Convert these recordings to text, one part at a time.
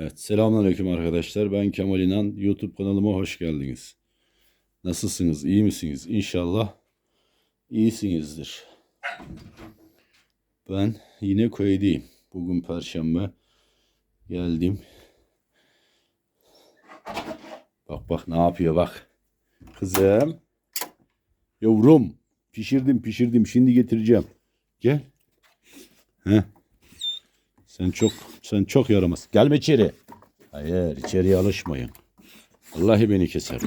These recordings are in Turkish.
Evet, selamünaleyküm arkadaşlar. Ben Kemal İnan. YouTube kanalıma hoş geldiniz. Nasılsınız? İyi misiniz? İnşallah iyisinizdir. Ben yine köydeyim. Bugün Perşembe. Geldim. Bak bak ne yapıyor bak. Kızım. Yavrum. Pişirdim pişirdim. Şimdi getireceğim. Gel. Heh. Sen çok sen çok yaramaz. Gelme içeri. Hayır içeriye alışmayın. Vallahi beni keser.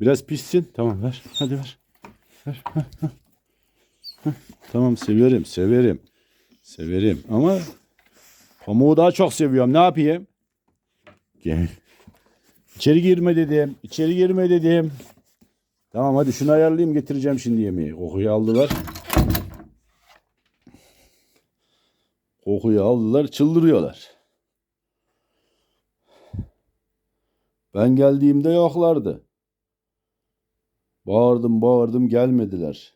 Biraz pişsin. Tamam ver. Hadi ver. Ver. Tamam severim severim. Severim ama pamuğu daha çok seviyorum. Ne yapayım? Gel. İçeri girme dedim. İçeri girme dedim. Tamam hadi şunu ayarlayayım getireceğim şimdi yemeği. Kokuyu aldılar. Kokuyu aldılar çıldırıyorlar. Ben geldiğimde yoklardı. Bağırdım bağırdım gelmediler.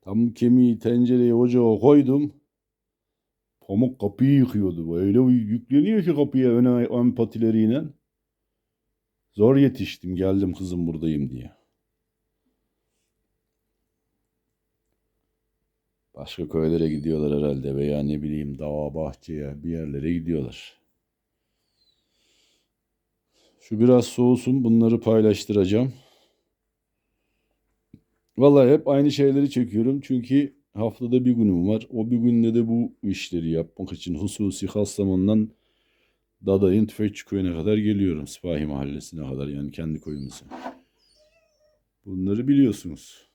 Tam kemiği tencereye ocağa koydum. Pamuk kapıyı yıkıyordu. Öyle yükleniyor ki kapıya ön, ön patileriyle. Zor yetiştim geldim kızım buradayım diye. Başka köylere gidiyorlar herhalde veya ne bileyim dağa bahçeye bir yerlere gidiyorlar. Şu biraz soğusun bunları paylaştıracağım. Vallahi hep aynı şeyleri çekiyorum çünkü haftada bir günüm var. O bir günde de bu işleri yapmak için hususi Kastamonu'dan Daday'ın Tüfekçi Köyü'ne kadar geliyorum. Sipahi Mahallesi'ne kadar yani kendi köyümüze. Bunları biliyorsunuz.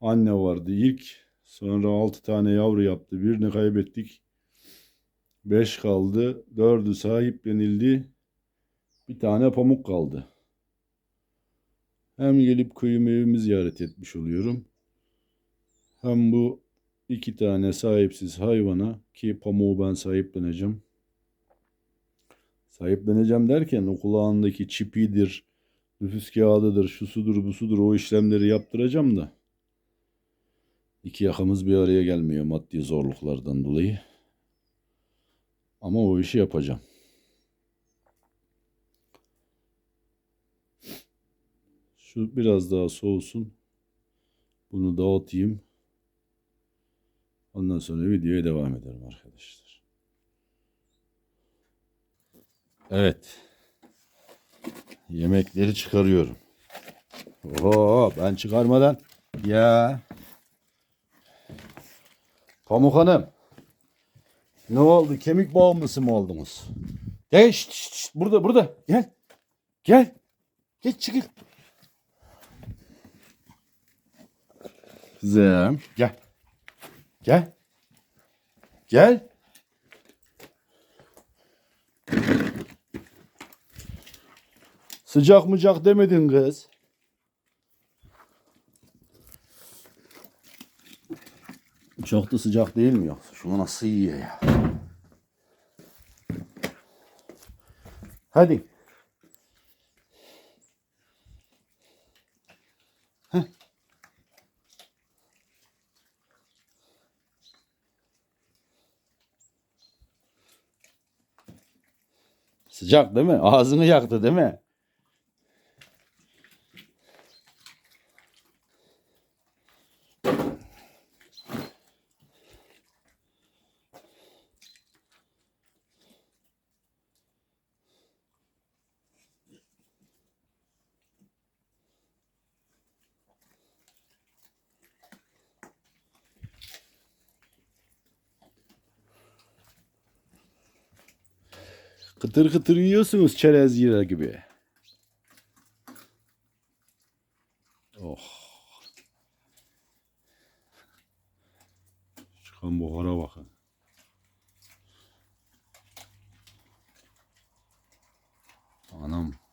Anne vardı ilk. Sonra altı tane yavru yaptı. Birini kaybettik. Beş kaldı. Dördü sahiplenildi. Bir tane pamuk kaldı. Hem gelip köyümü evimi ziyaret etmiş oluyorum. Hem bu iki tane sahipsiz hayvana ki pamuğu ben sahipleneceğim. Sahipleneceğim derken o kulağındaki çipidir, nüfus kağıdıdır, şusudur, busudur o işlemleri yaptıracağım da. İki yakamız bir araya gelmiyor maddi zorluklardan dolayı. Ama o işi yapacağım. Şu biraz daha soğusun. Bunu dağıtayım. Ondan sonra videoya devam ederim arkadaşlar. Evet. Yemekleri çıkarıyorum. Oo, ben çıkarmadan ya Pamuk Hanım. Ne oldu? Kemik bağımlısı mı oldunuz? Gel şşt, şşt, şşt, burada burada gel. Gel. Geç çıkıl. Kızım gel. Gel. Gel. Sıcak mıcak demedin kız. Çok da sıcak değil mi yoksa? Şunu nasıl yiyor ya? Hadi. Heh. Sıcak değil mi? Ağzını yaktı değil mi? Kıtır kıtır yiyorsunuz çerez yer gibi. Oh. Çıkan buhara bakın. Anam.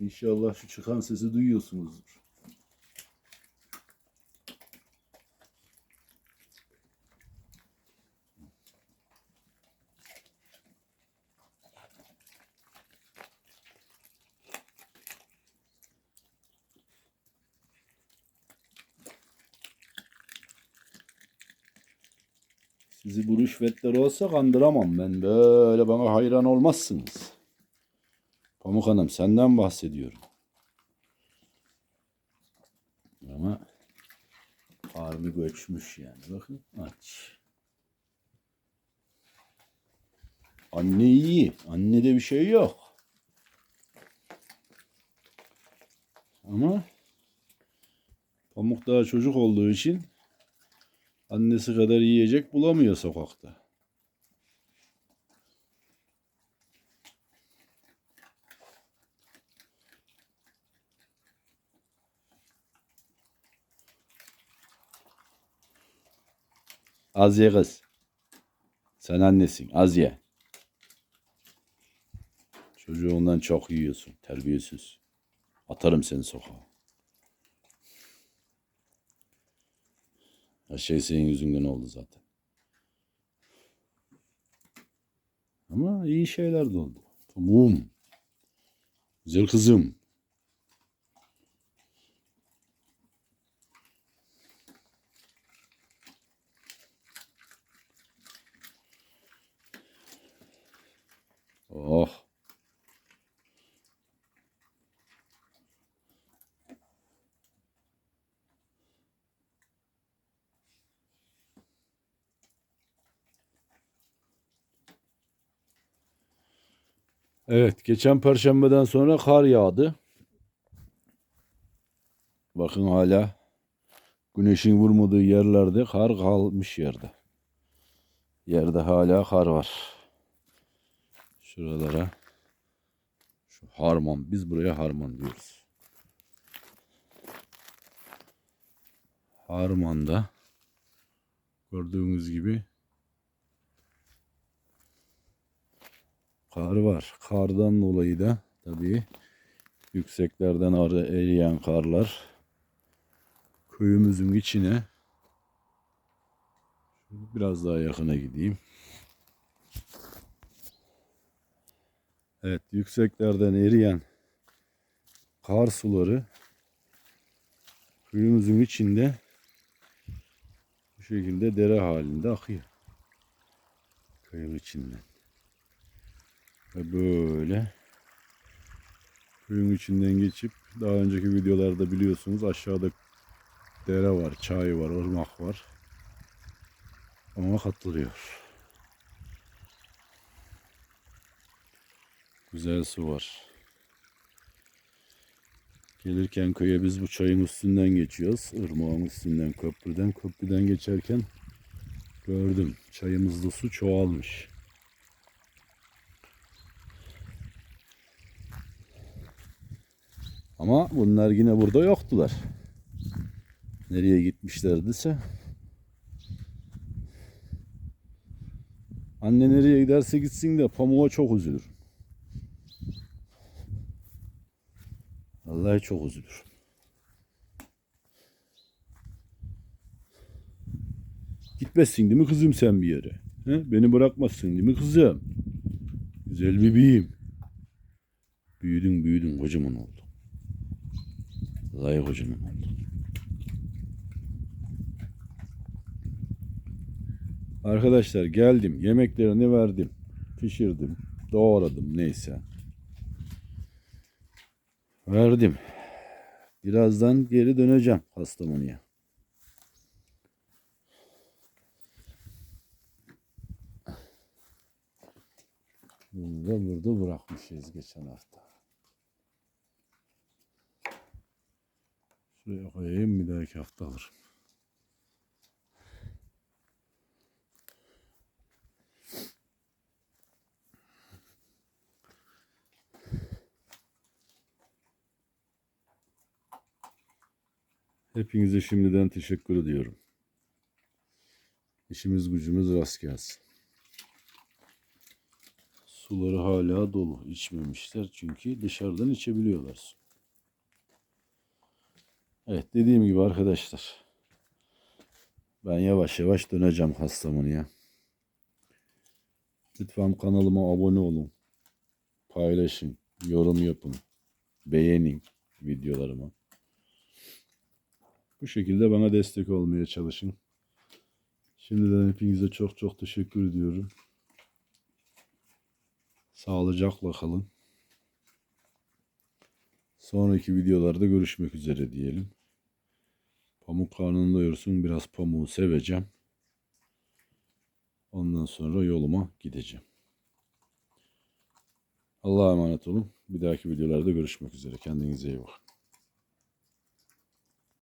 İnşallah şu çıkan sesi duyuyorsunuzdur. Sizi bu rüşvetler olsa kandıramam ben. Böyle bana hayran olmazsınız. Pamuk Hanım senden bahsediyorum. Ama harbi göçmüş yani. Bakın aç. Anne iyi. Annede bir şey yok. Ama Pamuk daha çocuk olduğu için annesi kadar yiyecek bulamıyor sokakta. Az ye kız. Sen annesin. Az ye. Çocuğu çok yiyorsun. Terbiyesiz. Atarım seni sokağa. Her şey senin yüzünden oldu zaten. Ama iyi şeyler de oldu. Tamam. Güzel kızım. Oh. Evet, geçen perşembeden sonra kar yağdı. Bakın hala güneşin vurmadığı yerlerde kar kalmış yerde. Yerde hala kar var. Şuralara şu harman, biz buraya harman diyoruz. Harmanda gördüğünüz gibi Kar var. Kardan dolayı da tabii yükseklerden arı eriyen karlar köyümüzün içine biraz daha yakına gideyim. Evet, yükseklerden eriyen kar suları köyümüzün içinde bu şekilde dere halinde akıyor. Köyün içinden. Ve böyle köyün içinden geçip daha önceki videolarda biliyorsunuz aşağıda dere var, çay var, ırmak var. Ama katılıyor. Güzel su var. Gelirken köye biz bu çayın üstünden geçiyoruz. Irmağın üstünden, köprüden. Köprüden geçerken gördüm. Çayımızda su çoğalmış. Ama bunlar yine burada yoktular. Nereye gitmişlerdiyse. Anne nereye giderse gitsin de pamuğa çok üzülür. Vallahi çok üzülür. Gitmezsin değil mi kızım sen bir yere? He? Beni bırakmazsın değil mi kızım? Güzel bebeğim. Büyüdün büyüdün kocaman oldun. Vallahi kocaman oldun. Arkadaşlar geldim. Yemeklerini verdim. Pişirdim. Doğradım neyse. Verdim. Birazdan geri döneceğim Kastamonu'ya. Bunu da burada bırakmışız geçen hafta. Şuraya koyayım bir dahaki hafta alırım. Hepinize şimdiden teşekkür ediyorum. İşimiz gücümüz rast gelsin. Suları hala dolu. içmemişler çünkü dışarıdan içebiliyorlar. Evet dediğim gibi arkadaşlar. Ben yavaş yavaş döneceğim Kastamonu'ya. Lütfen kanalıma abone olun. Paylaşın. Yorum yapın. Beğenin videolarımı. Bu şekilde bana destek olmaya çalışın. Şimdiden hepinize çok çok teşekkür ediyorum. Sağlıcakla kalın. Sonraki videolarda görüşmek üzere diyelim. Pamuk karnını doyursun. Biraz pamuğu seveceğim. Ondan sonra yoluma gideceğim. Allah'a emanet olun. Bir dahaki videolarda görüşmek üzere. Kendinize iyi bakın.